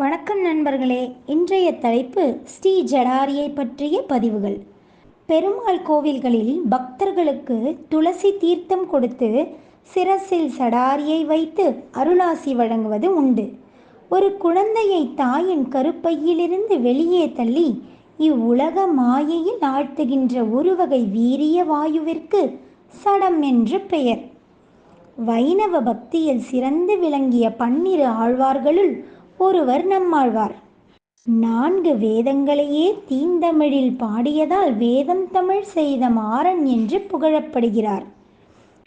வணக்கம் நண்பர்களே. இன்றைய தலைப்பு ஸ்ரீ ஜடாரியை பற்றிய பதிவுகள். பெருமாள் கோவில்களில் பக்தர்களுக்கு துளசி தீர்த்தம் கொடுத்து சிரசில் சடாரியை வைத்து அருளாசி வழங்குவது உண்டு. ஒரு குழந்தையை தாயின் கருப்பையிலிருந்து வெளியே தள்ளி இவ்வுலக மாயையில் ஆழ்த்துகின்ற ஒருவகை வீரிய வாயுவிற்கு சடம் என்று பெயர். வைணவ பக்தியில் சிறந்து விளங்கிய பன்னிரு ஆழ்வார்களுள் ஒருவர் நம்மாழ்வார். நான்கு வேதங்களையே தீந்தமிழில் பாடியதால் வேதம் தமிழ் செய்த மாறன் என்று புகழப்படுகிறார்.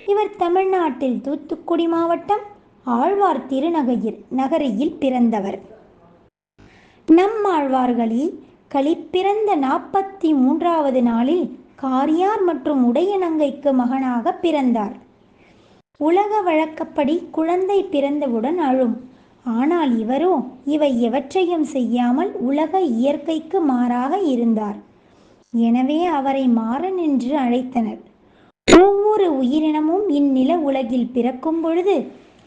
இவர் தமிழ்நாட்டில் தூத்துக்குடி மாவட்டம் ஆழ்வார் திருநகையில் நகரியில் பிறந்தவர். நம்மாழ்வார்களில் களிப்பிறந்த நாற்பத்தி மூன்றாவது நாளில் காரியார் மற்றும் உடையநங்கைக்கு மகனாக பிறந்தார். உலக வழக்கப்படி குழந்தை பிறந்தவுடன் அழும். ஆனால் இவரோ இவை எவற்றையும் செய்யாமல் உலக இயற்கைக்கு மாறாக இருந்தார். எனவே அவரை மாறன் என்று அழைத்தனர். ஒவ்வொரு உயிரினமும் இந்நில உலகில் பிறக்கும் பொழுது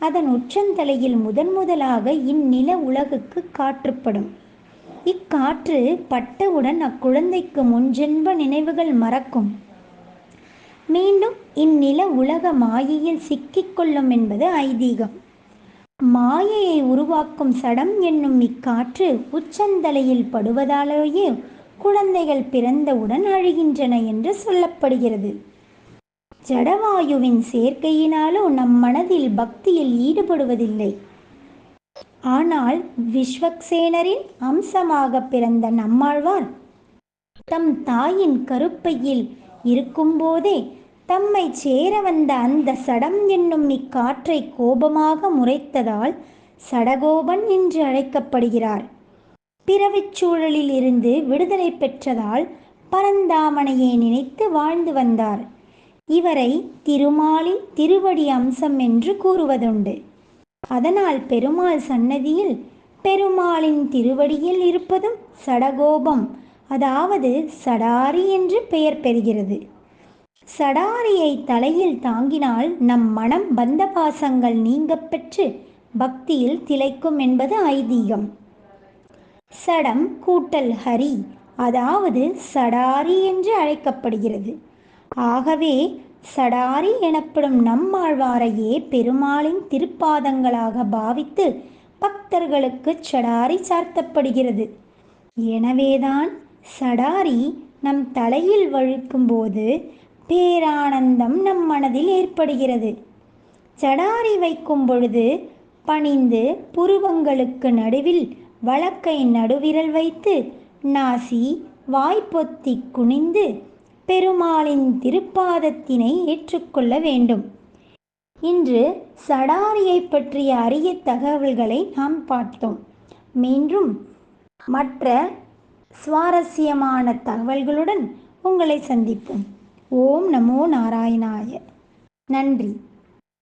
அதன் உச்சந்தலையில் முதன் முதலாக இந்நில உலகுக்கு காற்றுப்படும். இக்காற்று பட்டவுடன் அக்குழந்தைக்கு முன்ஜென்ப நினைவுகள் மறக்கும். மீண்டும் இந்நில உலக மாயையில் சிக்கிக்கொள்ளும் என்பது ஐதீகம். மாயையை உருவாக்கும் சடம் என்னும் இக்காற்று உச்சந்தலையில் படுவதாலேயே குழந்தைகள் பிறந்தவுடன் அழுகின்றன என்று சொல்லப்படுகிறது. ஜடவாயுவின் சேர்க்கையினாலோ நம் மனதில் பக்தியில் ஈடுபடுவதில்லை. ஆனால் விஸ்வக்சேனரின் அம்சமாக பிறந்த நம்மாழ்வார் தம் தாயின் கருப்பையில் இருக்கும்போதே தம்மை சேர வந்த அந்த சடம் என்னும் இக்காற்றை கோபமாக முறைத்ததால் சடகோபன் என்று அழைக்கப்படுகிறார். பிறவிச் சூழலில் இருந்து விடுதலை பெற்றதால் பரந்தாமனையை நினைத்து வாழ்ந்து வந்தார். இவரை திருமாலின் திருவடி அம்சம் என்று கூறுவதுண்டு. அதனால் பெருமாள் சன்னதியில் பெருமாளின் திருவடியில் இருப்பதும் சடகோபம் அதாவது சடாரி என்று பெயர் பெறுகிறது. சடாரியை தலையில் தாங்கினால் நம் மனம் பந்த பாசங்கள் நீங்க பெற்று பக்தியில் திளைக்கும் என்பது ஐதீகம். சடம் கூட்டல் ஹரி அதாவது சடாரி என்று அழைக்கப்படுகிறது. ஆகவே சடாரி எனப்படும் நம்மாழ்வாரையே பெருமாளின் திருப்பாதங்களாக பாவித்து பக்தர்களுக்கு சடாரி சார்த்தப்படுகிறது. எனவேதான் சடாரி நம் தலையில் வழுக்கும்போது பேரானந்தம் நம் மனதில் ஏற்படுகிறது. சடாரி வைக்கும் பொழுது பணிந்து புருவங்களுக்கு நடுவில் வழக்கை நடுவிரல் வைத்து நாசி வாய்ப்பொத்தி குனிந்து பெருமாளின் திருப்பாதத்தினை ஏற்றுக்கொள்ள வேண்டும். இன்று சடாரியை பற்றிய அரிய தகவல்களை நாம் பார்த்தோம். மீண்டும் மற்ற சுவாரஸ்யமான தகவல்களுடன் உங்களை சந்திப்போம். ஓம் நமோ நாராயணாய. நன்றி.